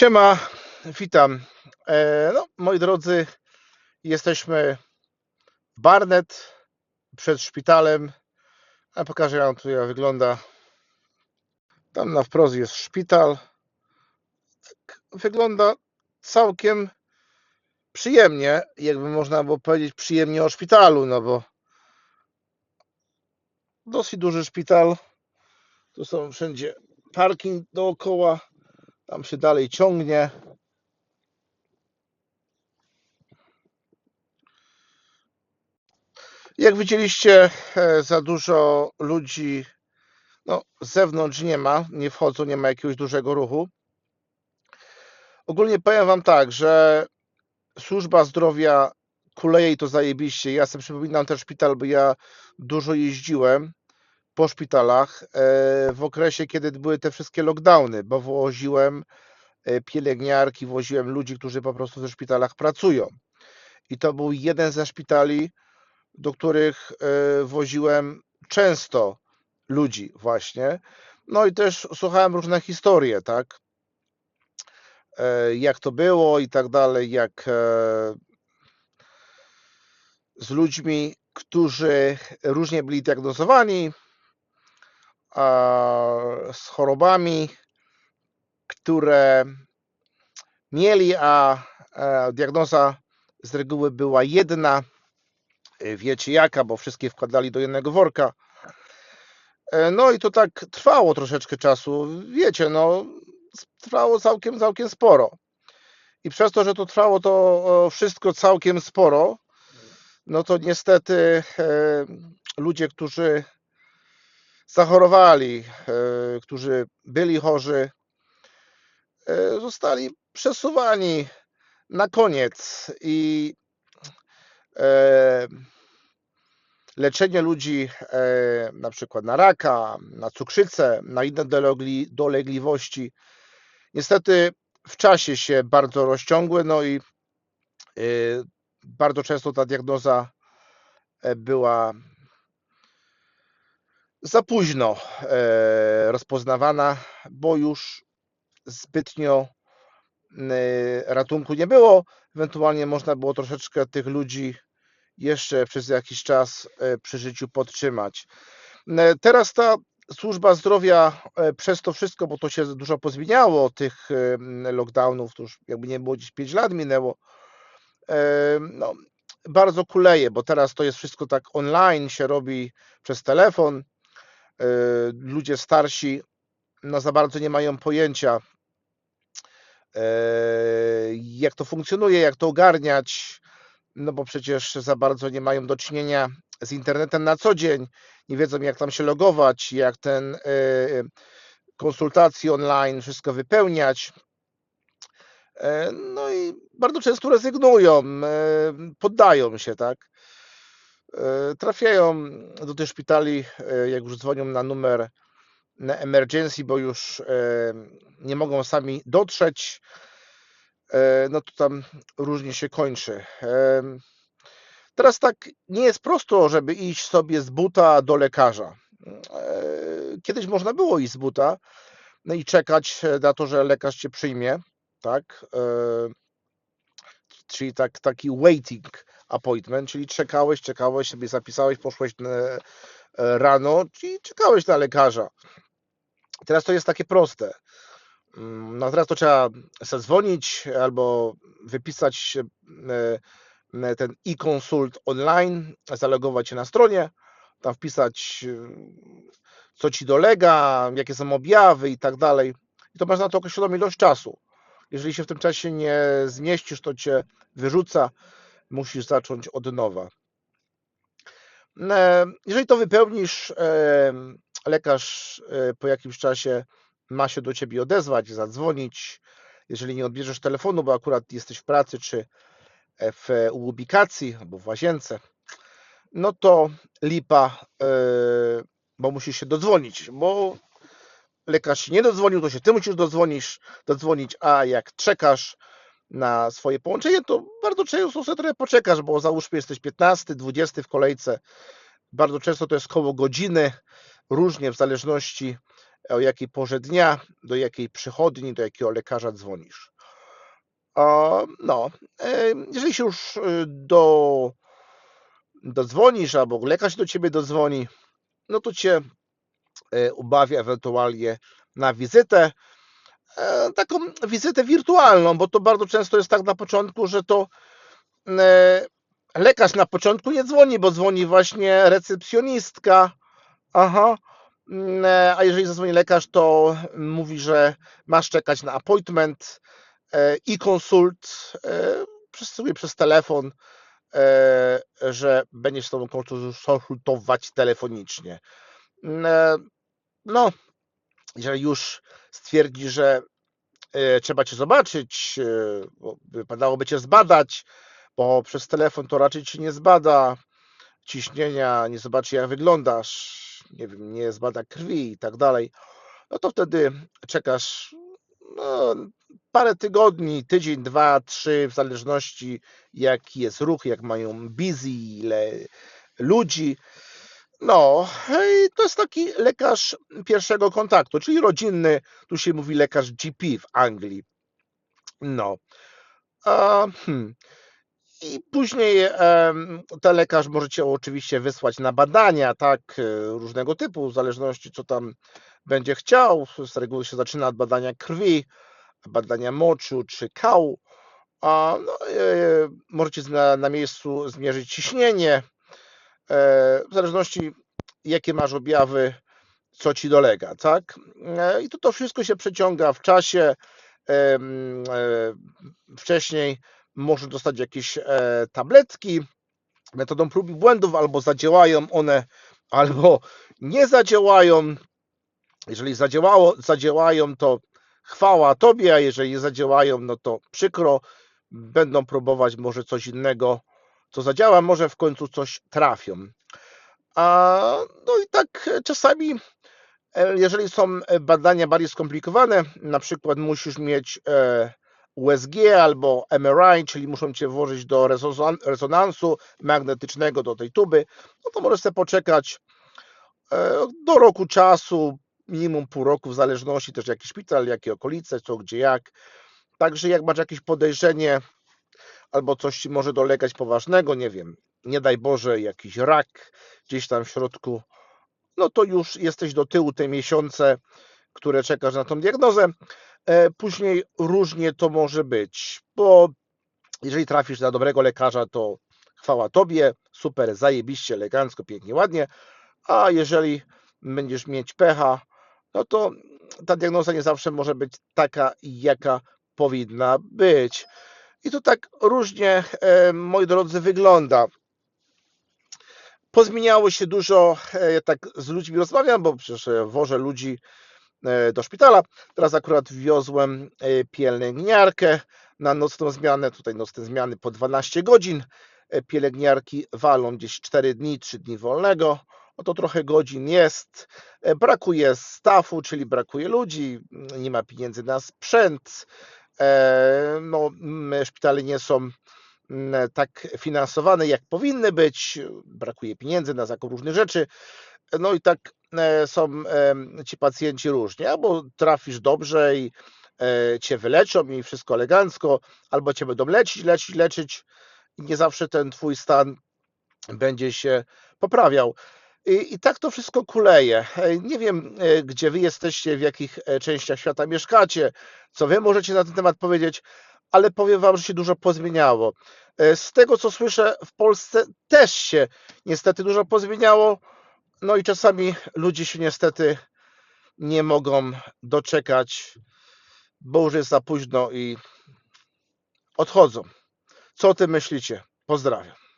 Siema, witam. E, no, moi drodzy, jesteśmy w Barnet przed szpitalem. A pokażę jak tu jak wygląda. Tam na wprost jest szpital. Tak wygląda całkiem przyjemnie, jakby można było powiedzieć przyjemnie o szpitalu, no bo dosyć duży szpital. Tu są wszędzie parking dookoła. Tam się dalej ciągnie. Jak widzieliście, e, za dużo ludzi no, z zewnątrz nie ma, nie wchodzą, nie ma jakiegoś dużego ruchu. Ogólnie powiem Wam tak, że służba zdrowia kuleje i to zajebiście. Ja sobie przypominam ten szpital, bo ja dużo jeździłem po szpitalach e, w okresie, kiedy były te wszystkie lockdowny, bo woziłem e, pielęgniarki, woziłem ludzi, którzy po prostu w szpitalach pracują. I to był jeden ze szpitali, do których e, woziłem często ludzi właśnie. No i też słuchałem różne historie, tak? Jak to było i tak dalej, jak z ludźmi, którzy różnie byli diagnozowani, z chorobami, które mieli, a diagnoza z reguły była jedna. Wiecie jaka, bo wszystkie wkładali do jednego worka. No i to tak trwało troszeczkę czasu. Wiecie, no trwało całkiem, całkiem sporo. I przez to, że to trwało to wszystko całkiem sporo, no to niestety ludzie, którzy zachorowali, e, którzy byli chorzy, e, zostali przesuwani na koniec i e, leczenie ludzi na przykład na raka, na cukrzycę, na inne dolegliwości niestety w czasie się bardzo rozciągły, no i bardzo często ta diagnoza była za późno e, rozpoznawana, bo już zbytnio e, ratunku nie było. Ewentualnie można było troszeczkę tych ludzi jeszcze przez jakiś czas e, przy życiu podtrzymać. Teraz ta służba zdrowia przez to wszystko, bo to się dużo pozmieniało, tych lockdownów, to już jakby nie było gdzieś 5 lat minęło, no, bardzo kuleje, bo teraz to jest wszystko tak online, się robi przez telefon, ludzie starsi no za bardzo nie mają pojęcia, e, jak to funkcjonuje, jak to ogarniać, no bo przecież za bardzo nie mają do czynienia z internetem na co dzień, nie wiedzą jak tam się logować, jak ten e, konsultacje online, wszystko wypełniać. No i bardzo często rezygnują, poddają się, tak. E, trafiają do tych szpitali, e, jak już dzwonią na numer na emergency, bo już e, nie mogą sami dotrzeć, no to tam różnie się kończy. Teraz tak nie jest prosto, żeby iść sobie z buta do lekarza. Kiedyś można było iść z buta no i czekać na to, że lekarz cię przyjmie, tak? Czyli tak, taki waiting appointment, czyli czekałeś, czekałeś, sobie zapisałeś, poszłeś e, rano i czekałeś na lekarza. Teraz to jest takie proste. Mm, no teraz to trzeba zadzwonić albo wypisać e, ten e-consult online, zalogować się na stronie, tam wpisać co ci dolega, jakie są objawy i tak dalej. I to masz na to określoną ilość czasu. Jeżeli się w tym czasie nie zmieścisz, to cię wyrzuca musisz zacząć od nowa. E, jeżeli to wypełnisz, e, lekarz e, po jakimś czasie ma się do ciebie odezwać, zadzwonić. Jeżeli nie odbierzesz telefonu, bo akurat jesteś w pracy czy w ubikacji albo w łazience, no to lipa, bo musisz się dodzwonić, bo lekarz się nie dodzwonił, to się ty musisz dodzwonić, dodzwonić, a jak czekasz, na swoje połączenie, to bardzo często sobie trochę poczekasz, bo załóżmy jesteś 15, 20 w kolejce. Bardzo często to jest koło godziny, różnie w zależności o jakiej porze dnia, do jakiej przychodni, do jakiego lekarza dzwonisz. No, e, jeżeli się już e, do, dodzwonisz, albo lekarz do ciebie dodzwoni, no to cię e, ubawia ewentualnie na wizytę, taką wizytę wirtualną, bo to bardzo często jest tak na początku, że to e, lekarz na początku nie dzwoni, bo dzwoni właśnie recepcjonistka. Aha. Mm, e, A jeżeli zadzwoni lekarz, to mówi, że masz czekać na appointment e, i konsult e, przez, telefon, e, że będziesz z tobą konsultować telefonicznie. Mm, e, No, jeżeli już stwierdzi, że e, trzeba cię zobaczyć, e, bo wypadałoby cię zbadać, bo przez telefon to raczej ci nie zbada ciśnienia, nie zobaczy jak wyglądasz, nie wiem, nie zbada krwi i tak dalej, no to wtedy czekasz no, parę tygodni, tydzień, dwa, trzy, w zależności jaki jest ruch, jak mają busy, ile ludzi. No, to jest taki lekarz pierwszego kontaktu, czyli rodzinny, tu się mówi lekarz GP w Anglii. No. Hmm. I później ten lekarz może cię oczywiście wysłać na badania, tak, e, różnego typu, w zależności co tam będzie chciał. Z reguły się zaczyna od badania krwi, badania moczu czy kału. No, e, możecie na, na miejscu zmierzyć ciśnienie, w zależności jakie masz objawy, co ci dolega, tak? E, I to, to wszystko się przeciąga w czasie. e, Wcześniej może dostać jakieś e, tabletki metodą prób i błędów, albo zadziałają one, albo nie zadziałają. Jeżeli zadziałało, zadziałają, to chwała Tobie, a jeżeli nie zadziałają, no to przykro. Będą próbować może coś innego, co zadziała, może w końcu coś trafią. A, no i tak czasami, e, jeżeli są badania bardziej skomplikowane, na przykład musisz mieć e, USG albo MRI, czyli muszą cię włożyć do rezon- rezonansu magnetycznego do tej tuby, no to możesz sobie poczekać e, do roku czasu, minimum pół roku, w zależności też jaki szpital, jakie okolice, co, gdzie, jak. Także jak masz jakieś podejrzenie albo coś może dolegać poważnego, nie wiem, nie daj Boże, jakiś rak gdzieś tam w środku, no to już jesteś do tyłu te miesiące, które czekasz na tą diagnozę. E, Później różnie to może być, bo jeżeli trafisz na dobrego lekarza, to chwała Tobie, super, zajebiście, elegancko, pięknie, ładnie, a jeżeli będziesz mieć pecha, no to ta diagnoza nie zawsze może być taka, jaka powinna być. I to tak różnie, e, moi drodzy, wygląda. Pozmieniało się dużo, e, ja tak z ludźmi rozmawiam, bo przecież e, wożę ludzi do szpitala. Teraz akurat wiozłem pielęgniarkę na nocną zmianę. Tutaj nocne zmiany po 12 godzin. Pielęgniarki walą gdzieś 4 dni, 3 dni wolnego. No to trochę godzin jest. Brakuje stafu, czyli brakuje ludzi, nie ma pieniędzy na sprzęt. E, No, szpitale nie są mm, tak finansowane, jak powinny być. Brakuje pieniędzy na zakup różnych rzeczy. No i tak e, są ci pacjenci różni. Albo trafisz dobrze i e, cię wyleczą i wszystko elegancko, albo cię będą leczyć, leczyć, leczyć i nie zawsze ten twój stan będzie się poprawiał. I, I tak to wszystko kuleje. Nie wiem, e, gdzie wy jesteście, w jakich e, częściach świata mieszkacie, co wy możecie na ten temat powiedzieć, ale powiem wam, że się dużo pozmieniało. E, Z tego, co słyszę, w Polsce też się niestety dużo pozmieniało. No i czasami ludzie się niestety nie mogą doczekać, bo już jest za późno i odchodzą. Co o tym myślicie? Pozdrawiam.